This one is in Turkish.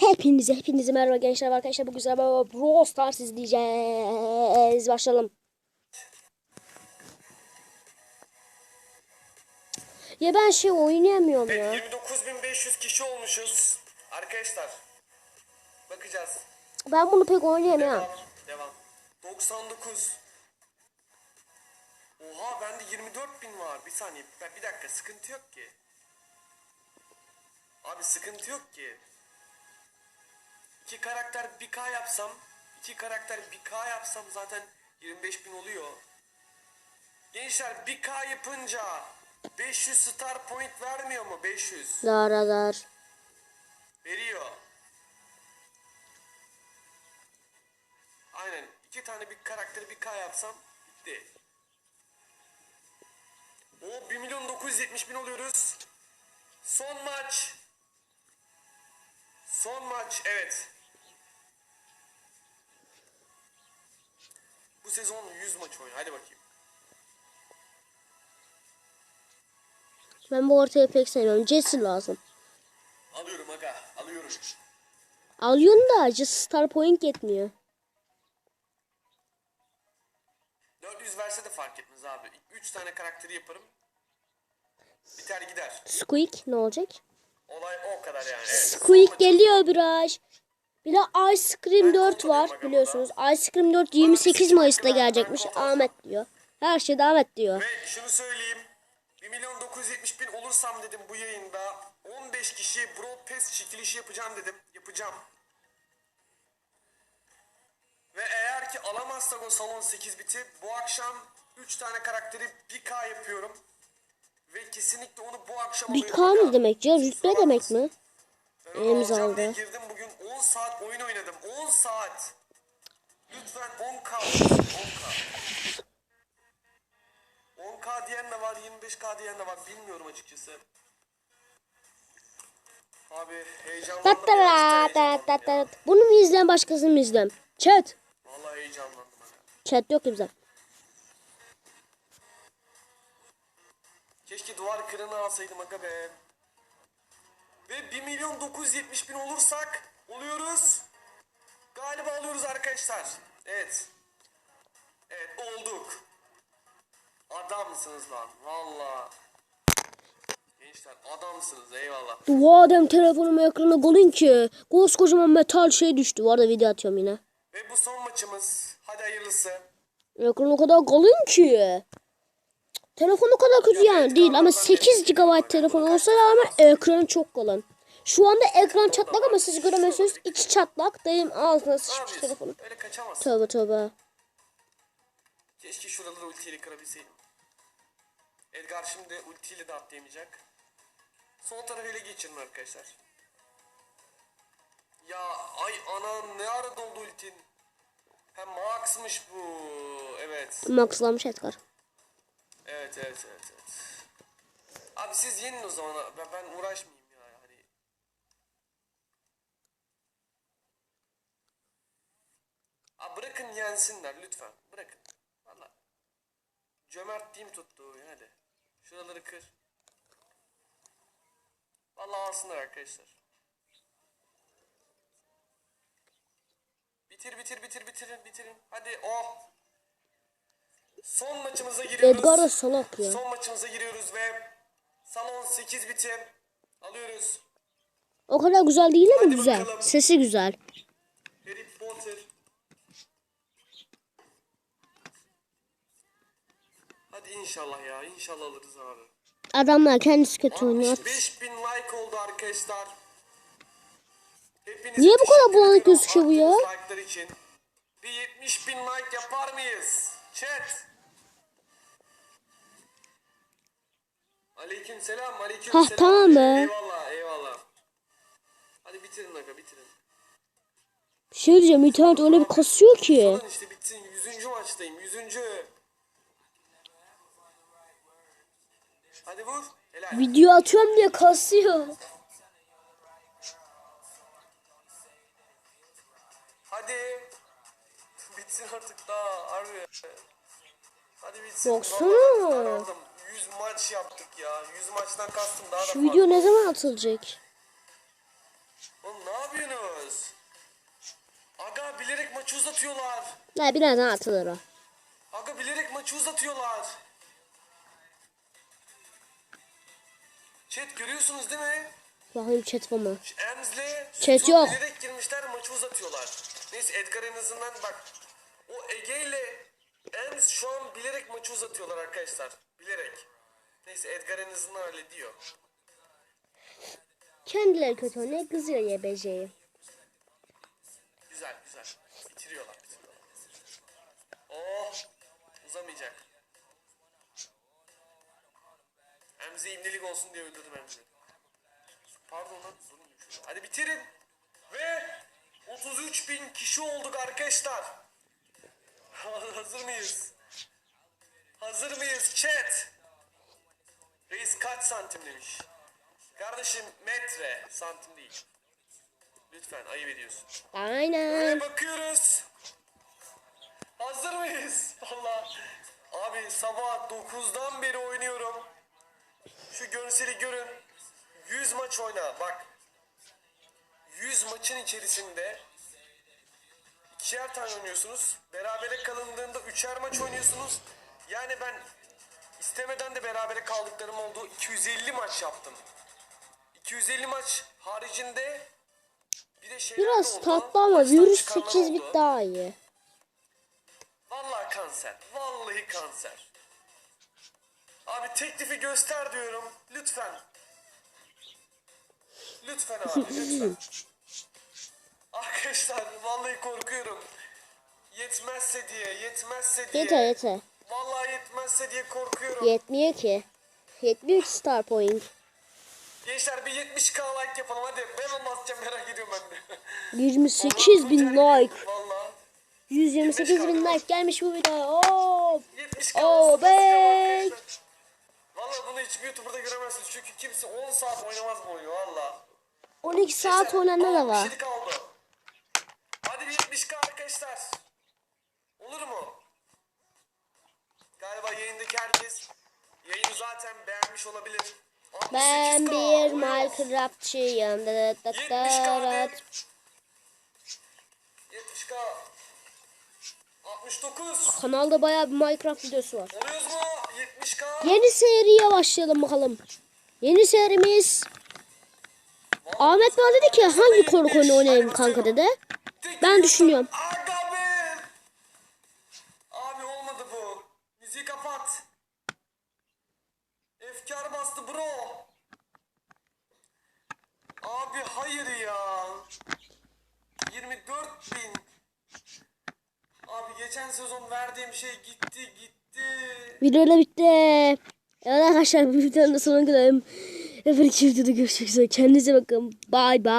Hepinize hepinize merhaba gençler arkadaşlar bu güzel baba Brawl Stars izleyeceğiz. Başlayalım. Ya ben şey oynayamıyorum ya. Evet 29.500 kişi olmuşuz. Arkadaşlar. Bakacağız. Ben bunu pek oynayamıyorum. Devam. Devam. 99. Oha bende 24.000 var. Bir saniye. Bir dakika sıkıntı yok ki. Abi sıkıntı yok ki. İki karakter 1K yapsam. iki karakter 1K yapsam zaten 25.000 oluyor. Gençler 1K yapınca 500 star point vermiyor mu? 500. Dar dar. Veriyor. Aynen. iki tane bir karakteri bir K yapsam bitti. O 1 milyon 970 bin oluyoruz. Son maç. Son maç evet. Bu sezon 100 maç oyun. Hadi bakayım. Ben bu ortaya pek sevmiyorum. Jesse lazım. Alıyorum aga. Alıyorum. Alıyorsun da Jesse Star Point yetmiyor. 400 verse de fark etmez abi. 3 tane karakteri yaparım. Biter gider. Squeak ne olacak? Olay o kadar yani. Evet. Squeak geliyor biraz. Bir de Ice Cream 4 var biliyorsunuz. Ice Cream 4 28 Mayıs'ta gelecekmiş. Ahmet diyor. Her şeyde Ahmet diyor. Ve şunu söyleyeyim. 1 milyon 970 bin olursam dedim bu yayında 15 kişi Pass çekilişi yapacağım dedim. Yapacağım. Ve eğer ki alamazsak o salon 8 biti bu akşam 3 tane karakteri 1K yapıyorum. Ve kesinlikle onu bu akşam Bir alıyorum K ya. mı demek ya? Rütbe demek mi? Diye aldı. girdim bugün 10 saat oyun oynadım. 10 saat. Lütfen 10K olsun, 10K. 10K diyen de var 25K diyen de var bilmiyorum açıkçası. Abi heyecanlandım. Heyecanlandım tat ya. tat. Bunu mu izleyen başkasını mı izleyen? Chat. Vallahi heyecanlandım. Chat yok ki bize. Keşke duvar kırını alsaydım aga be. Ve 1 milyon 970 bin olursak oluyoruz. Galiba alıyoruz arkadaşlar. Evet. Evet olduk. Adamsınız lan. Valla. Gençler adamsınız eyvallah. Bu adam telefonuma ekrana golün ki. Koskocaman metal şey düştü. Bu arada video atıyorum yine. Ve bu son maçımız. Hadi hayırlısı. Ekran o kadar kalın ki. Cık, Telefon o kadar kötü yani değil ama 8 GB telefon olsa ama ekranı çok kalın. Şu anda ekran çatlak ama siz göremezsiniz. İçi çatlak. Dayım ağzına sıçmış telefonu. Öyle kaçamazsın. Tövbe tövbe. Keşke şuraları ultiyle kırabilseydim. Edgar şimdi ultiyle de atlayamayacak. Sol tarafı ele geçirin arkadaşlar. Ya ay anan ne ara doldu ultin? Hem Max'mış bu. Evet. Maxlamış Edgar. Evet evet evet evet. Abi siz yenin o zaman. Ben, ben uğraşmayayım ya. Hani Abi bırakın yensinler lütfen. Bırakın. Valla. Cömertliğim tuttu hadi. Şuraları kır. Valla alsınlar arkadaşlar. Bitir bitir bitir bitirin bitirin. Hadi oh. Son maçımıza giriyoruz. Edgar da salak ya. Son maçımıza giriyoruz ve salon 8 bitim. Alıyoruz. O kadar güzel değil ama güzel. bakalım. Sesi güzel. Harry Potter. Hadi inşallah ya. inşallah alırız abi. Adamlar kendisi kötü oynuyor. 65 bin like oldu arkadaşlar. Hepinize Niye bu kadar bulanık gözüküyor bu ya? Bir 70 bin like yapar mıyız? Chat. Aleyküm selam, aleyküm Hah, selam. tamam be. Eyvallah, eyvallah. Hadi bitirin aga, bitirin. Bir şey diyeceğim internet öyle bir kasıyor ki. Salın işte bitsin. 100. maçtayım. 100. Hadi vur. Helal. Video atıyorum diye kasıyor. Hadi. Bitsin artık daha harbi. Hadi bitsin. Baksana. Vallahi. 100 maç yaptık ya. 100 maçtan kastım daha da Şu video ne zaman atılacak? Oğlum ne yapıyorsunuz? Aga bilerek maçı uzatıyorlar. Ne birazdan atılır o. Aga bilerek maçı uzatıyorlar. Chat görüyorsunuz değil mi? Bakayım chat var mı? Ems'le Chat yok. bilerek girmişler maçı uzatıyorlar. Neyse Edgar en azından bak. O Ege ile Ems şu an bilerek maçı uzatıyorlar arkadaşlar. Neyse Edgar en azından öyle diyor. Kendileri kötü oynuyor. Kızıyor YBC'yi. Güzel güzel. Bitiriyorlar. bitiriyorlar. Oh. Uzamayacak. Emze imlilik olsun diye öldürdüm Emze. Pardon lan. Hadi bitirin. Ve 33 bin kişi olduk arkadaşlar. Hazır mıyız? Hazır mıyız chat? Reis kaç santim demiş. Kardeşim metre santim değil. Lütfen ayıp ediyorsun. Aynen. Ve bakıyoruz. Hazır mıyız? Valla. Abi sabah 9'dan beri oynuyorum. Şu görseli görün. 100 maç oyna. Bak. 100 maçın içerisinde ikişer tane oynuyorsunuz. Berabere kalındığında üçer maç oynuyorsunuz. Yani ben istemeden de berabere kaldıklarım oldu. 250 maç yaptım. 250 maç haricinde bir de şeyler Biraz oldu. tatlı ama virüs çıkanlar 8 oldu. bit daha iyi. Vallahi kanser. Vallahi kanser. Abi teklifi göster diyorum. Lütfen. Lütfen abi lütfen. Arkadaşlar vallahi korkuyorum. Yetmezse diye, yetmezse diye. Yeter yeter. Vallahi yetmezse diye korkuyorum. Yetmiyor ki. Yetmiyor ki star point. Gençler bir 70k like yapalım hadi. Ben onu atacağım merak ediyorum ben de. 28 bin like. Vallahi. 128 bin like gelmiş bu videoya. Of. 70k Oh, olsun, be. Vallahi bunu hiçbir YouTuber'da göremezsiniz. Çünkü kimse 10 saat oynamaz bu oyunu valla. 12 saat oynananlar da var. Bir şey kaldı. Hadi bir 70k arkadaşlar. Olur mu? Herkes yayını zaten beğenmiş olabilir. 68K, Ben bir. Minecraftçıyım. Da da da 70k da da. de. 70k. 69. Kanalda bayağı bir Minecraft videosu var. Oluyoruz mu? 70k. Yeni seriye başlayalım bakalım. Yeni serimiz Ahmet bana dedi ki hangi korku oyunu oynayayım kanka dedi. Ben düşünüyorum. Aga be. Abi olmadı bu. Müziği kapat. Efkar bastı bro. Abi hayır ya. 24 bin. Abi geçen sezon verdiğim şey gitti gitti. Video da bitti. Evet arkadaşlar bu videonun sonuna kadar. Bir iki videoda görüşmek üzere. Kendinize bakın. Bye bye.